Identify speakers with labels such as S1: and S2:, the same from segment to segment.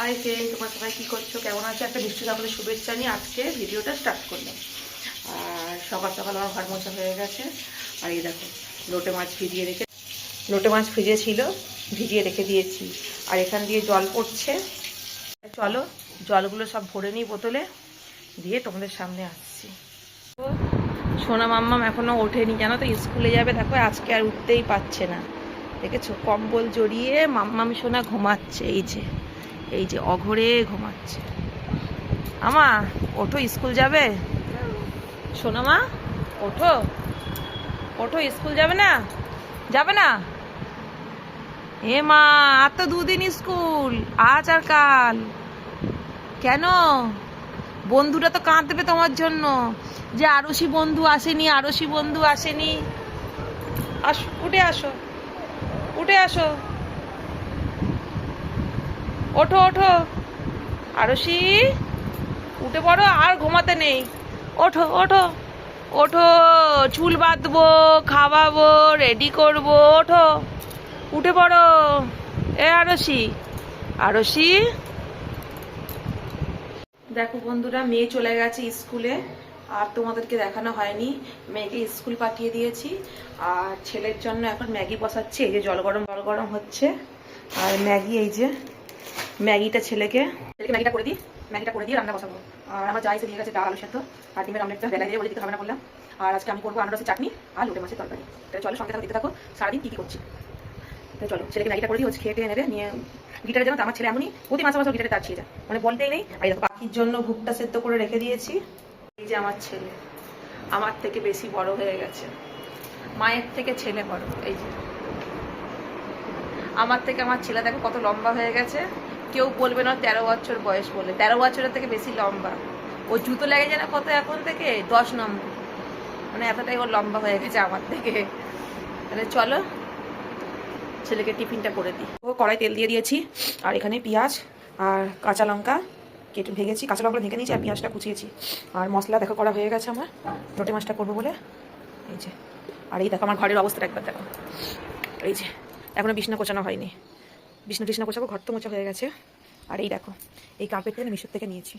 S1: Hi friend, তোমার সবাই কী করছ? কেমন আছো? একটা বৃষ্টি সকালে শুভেচ্ছা নিয়ে আজকে ভিডিওটা স্টার্ট করলাম। আর সকাল সকাল আমার ঘর মোছা হয়ে গেছে। আর এই দেখো, লোটে মাছ ভিজিয়ে রেখে লোটে মাছ ভিজে ছিল ভিজিয়ে রেখে দিয়েছি। আর এখান দিয়ে জল পড়ছে। চলো, জলগুলো সব ভরে নিই বোতলে। দিয়ে তোমাদের সামনে আসছি। সোনা মাম্মাম এখনও ওঠেনি, জানো তো? স্কুলে যাবে, দেখো, আজকে আর উঠতেই পারছে না। দেখেছ? কম্বল জড়িয়ে মাম্মাম সোনা ঘুমাচ্ছে, এই যে। এই যে অঘরে ঘুমাচ্ছে। আমা, ওঠো, স্কুল যাবে? শোনো মা, ওঠো। ওঠো, স্কুল যাবে না? যাবে না? এ মা, আর তো দুদিন স্কুল, আজ আর কাল। কেন? বন্ধুরা তো কাঁদবে তোমার জন্য। যে আরসি বন্ধু আসেনি, আরসি বন্ধু আসেনি। আসো, উঠে আসো। উঠে আসো। ওঠো ওঠো। আরসি উঠে পড়ো, আর ঘুমাতে নেই। ওঠো ওঠো। ওঠো, চুল বাঁধবো, খাওয়াবো রেডি করব, ওঠো। উঠে পড়ো। এ আরসি আরসি দেখো বন্ধুরা, মেয়ে চলে গেছে স্কুলে, আর তোমাদেরকে দেখানো হয়নি। মেয়েকে স্কুল পাঠিয়ে দিয়েছি, আর ছেলের জন্য এখন ম্যাগি বসাচ্ছে, এই যে জল গরম জল গরম হচ্ছে। আর ম্যাগি এই যে ম্যাগিটা ছেলেকে। ছেলেকে ম্যাগিটা করে দিই, ম্যাগিটা করে দিয়ে রান্না বসাবো। আর আমার যা এসে দিয়ে গেছে, ডাল, সেদ্ধ, আর ডিমের অমলেটটা বেলা দিয়ে বলে দিতে হবে না বললাম। আর আজকে আমি করব আনারসের চাটনি আর লোটে মাছের তরকারি। তাহলে চলো সঙ্গে থাকো দিতে থাকো, সারাদিন কী কী করছি। চলো, ছেলেকে ম্যাগিটা করে দিই হচ্ছে খেয়ে নেবে, নিয়ে গিটারে যেন, আমার ছেলে এমনই প্রতি মাসে মাসে গিটারে তাড়িয়ে যায়। মানে বলতেই নেই। আর পাখির জন্য ভুট্টা সেদ্ধ করে রেখে দিয়েছি। এই যে আমার ছেলে, আমার থেকে বেশি বড় হয়ে গেছে। মায়ের থেকে ছেলে বড়, এই যে। আমার থেকে আমার ছেলে দেখো কত লম্বা হয়ে গেছে। কেউ বলবে না তেরো বছর বয়স বলে। তেরো বছরের থেকে বেশি লম্বা। ও জুতো লেগে যায় না কত এখন থেকে? দশ নম্বর। মানে এতটাই ওর লম্বা হয়ে গেছে আমার থেকে। তাহলে চলো, ছেলেকে টিফিনটা করে দিই। ও কড়াই তেল দিয়ে দিয়েছি, আর এখানে পেঁয়াজ আর কাঁচা লঙ্কা কেটে ভেঙেছি। কাঁচা লঙ্কা ভেঙে নিয়েছি আর পেঁয়াজটা কুচিয়েছি। আর মশলা দেখো করা হয়ে গেছে আমার। লোটে মাছটা করব বলে। এই যে। আর এই দেখো, আমার ঘরের অবস্থাটা একবার দেখো। এই যে, এখনও বিছনা কোচানো হয়নি। বিছনা টিছনা কোচাবো ঘর তো মোচা হয়ে গেছে। আর এই দেখো, এই কার্পেটটা আমি মিশোর থেকে নিয়েছি।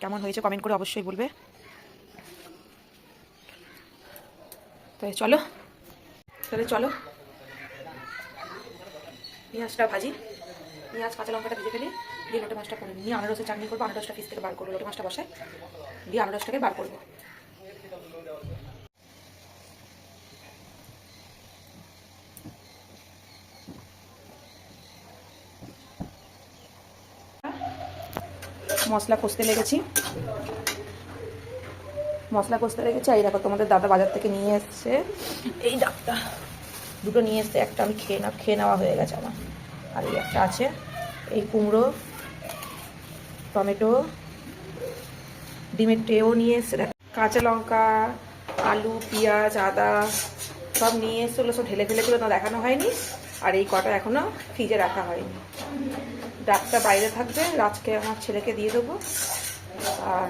S1: কেমন হয়েছে কমেন্ট করে অবশ্যই বলবে। তাহলে চলো তাহলে চলো। পেঁয়াজটা ভাজি। পেঁয়াজ, কাঁচা লঙ্কাটা ভেজে ফেলি, দিয়ে লোটে মাছটা করে নিয়ে আনারসের চাটনি করব, আনারসটা ফিস থেকে বার করব, লোটে মাছটা বসাই। দিয়ে আনারসটাকে বার করব। মশলা কষতে লেগেছি। মশলা কষতে লেগেছি এই দেখো তোমাদের দাদা বাজার থেকে নিয়ে এসছে। এই ডাবটা দুটো নিয়ে এসছে, একটা আমি খেয়ে না খেয়ে নেওয়া হয়ে গেছে আমার। আর এই একটা আছে, এই কুমড়ো, টমেটো, ডিমের ট্রেও নিয়ে এসছে। কাঁচা লঙ্কা, আলু, পেঁয়াজ, আদা, সব নিয়ে এসছে, ওগুলো সব ঢেলে ফেলে না দেখানো হয়নি। আর এই কটা এখনও ফ্রিজে রাখা হয়নি। ডাকটা বাইরে থাকবে রাজকে আমার ছেলেকে দিয়ে দেবো। আর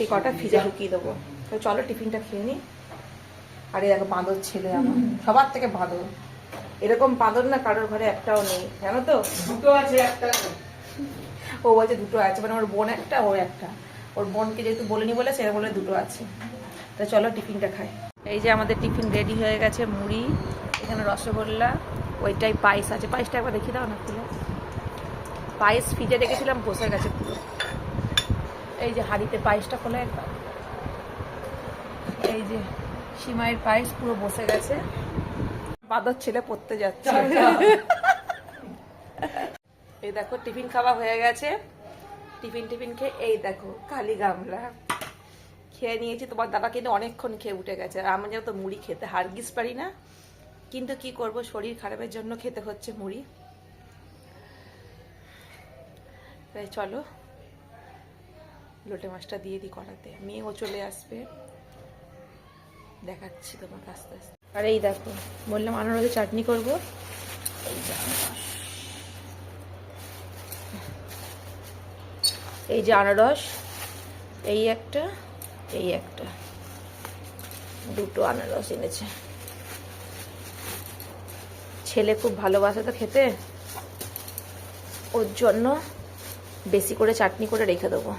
S1: এই কটা ফ্রিজে ঢুকিয়ে দেবো। তো চলো টিফিনটা খেয়ে নিই আর এই দেখো বাঁদর ছেলে আমার। সবার থেকে বাঁদর। এরকম বাঁদর না কারোর ঘরে একটাও নেই জানো তো?
S2: দুটো আছে একটা
S1: ও বলছে দুটো আছে মানে ওর বোন একটা ও একটা। ওর বোনকে যেহেতু বলেনি বলে সে বলে দুটো আছে। তা চলো টিফিনটা খাই। এই যে আমাদের টিফিন রেডি হয়ে গেছে মুড়ি। এখানে রসগোল্লা, ওইটাই পায়েস আছে। পায়েসটা একবার দেখিয়ে দাও না খুলে। পায়েস ফ্রিজে রেখেছিলাম বসে গেছে পুরো। এই যে হাঁড়িতে পায়েসটা খোলা একবার। এই যে সিমাইয়ের পায়েস পুরো বসে গেছে। বাদর ছেলে পড়তে যাচ্ছে। এই দেখো, টিফিন খাওয়া হয়ে গেছে। টিফিন টিফিন খেয়ে, এই দেখো, কালি গামলা। খেয়ে নিয়েছি। তোমার দাদা কিন্তু অনেকক্ষণ খেয়ে উঠে গেছে। আর আমি যেহেতু মুড়ি খেতে হারগিস পারি না কিন্তু কি করব? শরীর খারাপের জন্য খেতে হচ্ছে মুড়ি। তাই চলো, লোটে মাছটা দিয়ে দিই কড়াতে। মেয়েও চলে আসবে। দেখাচ্ছি তোমাকে আস্তে আস্তে। আর এই দেখো, বললাম আনারসের চাটনি করব। এই যে আনারস এই যে আনারস এই একটা এই একটা। দুটো আনারস এনেছে। ছেলে খুব ভালোবাসে তো খেতে, ওর জন্য বেশি করে চাটনি করে রেখে দেবো।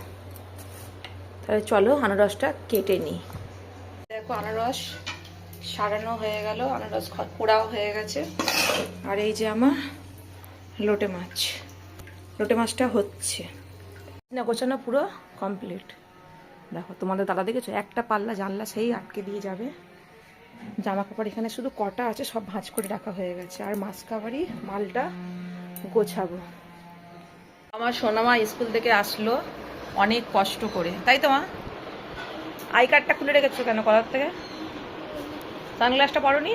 S1: তাহলে চলো আনারসটা কেটে নিই। দেখো আনারস সারানো হয়ে গেল, আনারস পোড়াও হয়ে গেছে। আর এই যে আমার লোটে মাছ, লোটে মাছটা হচ্ছে। না, গোছানো পুরো কমপ্লিট দেখো, তোমাদের দাদা দেখেছ? একটা পাল্লা জানলা সেই আটকে দিয়ে যাবে। জামা কাপড় এখানে শুধু কটা আছে, সব ভাঁজ করে রাখা হয়ে গেছে। আর মাছ কাবারই মালটা গোছাবো। আমার সোনামা স্কুল থেকে আসলো অনেক কষ্ট করে। তাই তো মা? আই কার্ডটা খুলে রেখেছো কেন কলার থেকে? সানগ্লাসটা পরনি?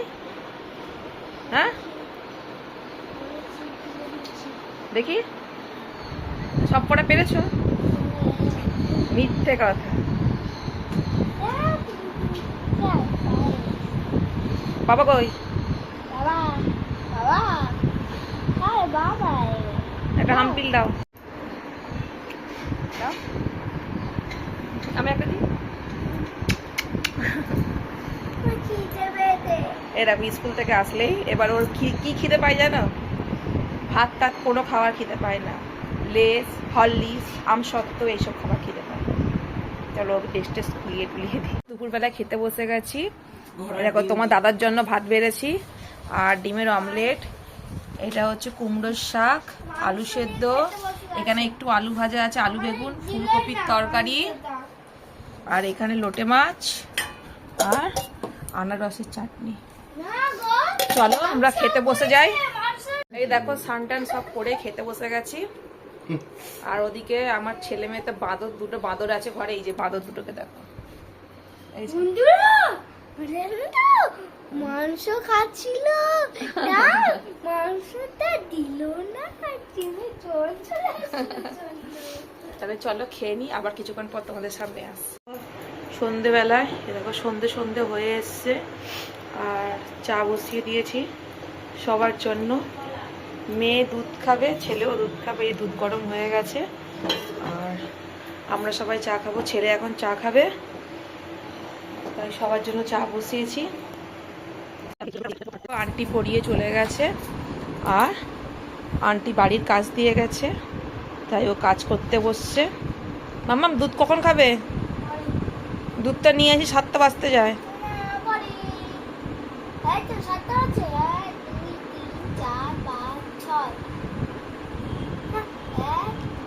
S1: হ্যাঁ? দেখি। সব পড়া পেরেছ? মিথ্যে কথা। বাবা কই?
S2: বাবা বাবা। আরে বাবা
S1: একটা হামপিল দাও। দাও। আমি একটা দিই? এ দেখো স্কুল থেকে আসলেই এবার ওর কি কি খিদে পায় জানো? ভাত টাত কোনো খাবার খেতে পায় না। লেস হরলিক্স আমসত্ত্ব এইসব খাবার খেতে পায়। চলো ওকে টেস্ট টেস্ট খুলিয়ে টুলিয়ে দিই। দুপুরবেলা খেতে বসে গেছি। দেখো তোমার দাদার জন্য ভাত বেড়েছি। আর ডিমের অমলেট এটা হচ্ছে কুমড়োর শাক, আলু সেদ্ধ। এখানে একটু আলু ভাজা আছে, আলু বেগুন, ফুলকপির তরকারি। আর এখানে লোটে মাছ আর আনারসের চাটনি। চলো, আমরা খেতে বসে যাই। এই দেখো, সানটান সব করে খেতে বসে গেছি। আর ওদিকে আমার ছেলে মেয়ে তো বাঁদর, দুটো বাঁদর আছে ঘরে। এই যে বাঁদর দুটোকে দেখো। এই
S2: মাংস খাচ্ছিল। মাংসটা দিল না
S1: তাহলে চলো, খেয়ে নি, আবার কিছুক্ষণ পর তোমাদের সামনে আস সন্ধেবেলায়, এ দেখো, সন্ধে সন্ধে হয়ে এসছে। আর চা বসিয়ে দিয়েছি সবার জন্য। মেয়ে দুধ খাবে, ছেলেও দুধ খাবে, এই দুধ গরম হয়ে গেছে। আর আমরা সবাই চা খাব, ছেলে এখন চা খাবে। সবার জন্য চা বসিয়েছি। আন্টি পড়িয়ে চলে গেছে আর আন্টি বাড়ির কাজ দিয়ে গেছে, তাই ও কাজ করতে বসছে। মাম্মাম, দুধ কখন খাবে? দুধটা নিয়ে আসি, সাতটা বাজতে যায়।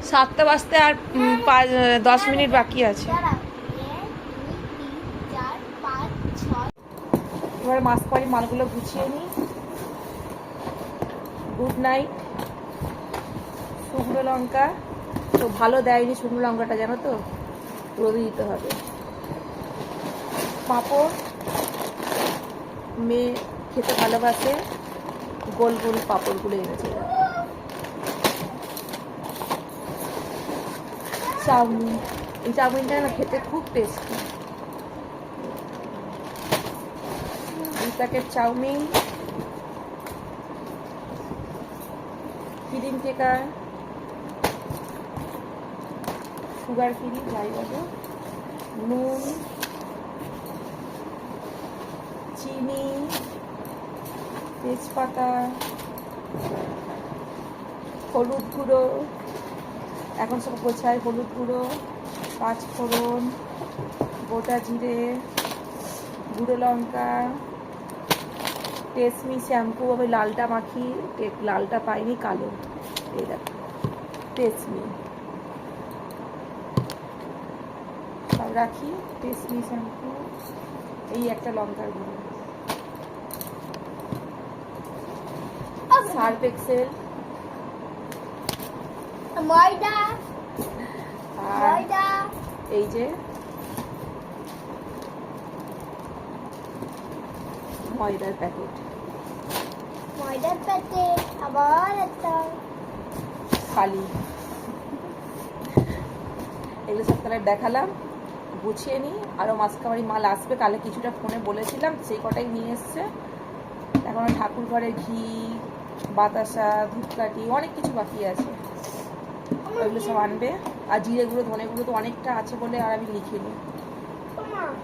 S2: সাতটা
S1: বাজতে আর পাঁচ, দশ মিনিট বাকি আছে। এবারে মাছ পাড়ি, মালগুলো গুছিয়ে নিই। গুড নাইট শুকনো লঙ্কা। তো ভালো দেয়নি শুকনো লঙ্কাটা, জানো তো? রোদে দিতে হবে। পাঁপড়। মেয়ে খেতে ভালোবাসে। গোল গোল পাঁপড়গুলো এনেছে। চাউমিন। এই চাউমিনটা খেতে খুব টেস্টি প্যাকেট চাউমিন ফিডিং টেকার সুগার ফ্রি যাই বলো, নুন, চিনি, তেজপাতা, হলুদ গুঁড়ো, এখন সব গোছায় হলুদ গুঁড়ো, পাঁচফোড়ন, গোটা জিরে, গুঁড়ো লঙ্কা টেসমি শ্যাম্পু আমি লালটা মাখি লালটা পাইনি কালো। এই দেখো টেসমি সব রাখি টেসমি শ্যাম্পু এই একটা লঙ্কার গুঁড়ো। সার্ফ এক্সেল
S2: ময়দা।
S1: এই যে ময়দার প্যাকেট
S2: ময়দার প্যাকেট আবার একটা।
S1: খালি। এগুলো সব তাহলে দেখালাম গুছিয়ে নিই। আরও মাসকাবারি মাল আসবে কালে কিছুটা ফোনে বলেছিলাম সেই কটাই নিয়ে এসছে। এখন ঠাকুর ঘরে ঘি বাতাসা ধূপকাঠি অনেক কিছু বাকি আছে। ওইগুলো সব আনবে। আর জিরে গুঁড়ো ধনে গুঁড়ো তো অনেকটা আছে বলে আর আমি লিখিনি।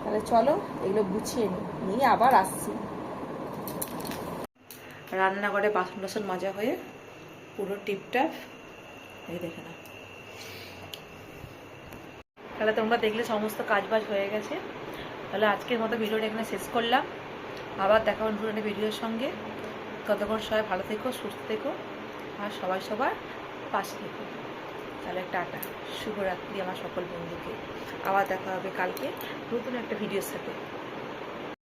S1: তাহলে চলো এগুলো গুছিয়ে নিই। নিয়ে আবার আসছি। রান্নাঘরে বাসন টাসন মাজা হয়ে পুরো টিপটাপ এই দেখে না তাহলে তোমরা দেখলে সমস্ত কাজ বাজ হয়ে গেছে। তাহলে আজকের মতো ভিডিওটা এখানে শেষ করলাম। আবার দেখা হবে একটা ভিডিওর সঙ্গে। ততক্ষণ সবাই ভালো থেকো, সুস্থ থেকো, আর সবাই সবার পাশে থেকো। তাহলে টাটা, শুভরাত্রি আমার সকল বন্ধুকে। আবার দেখা হবে কালকে নতুন একটা ভিডিওর সাথে।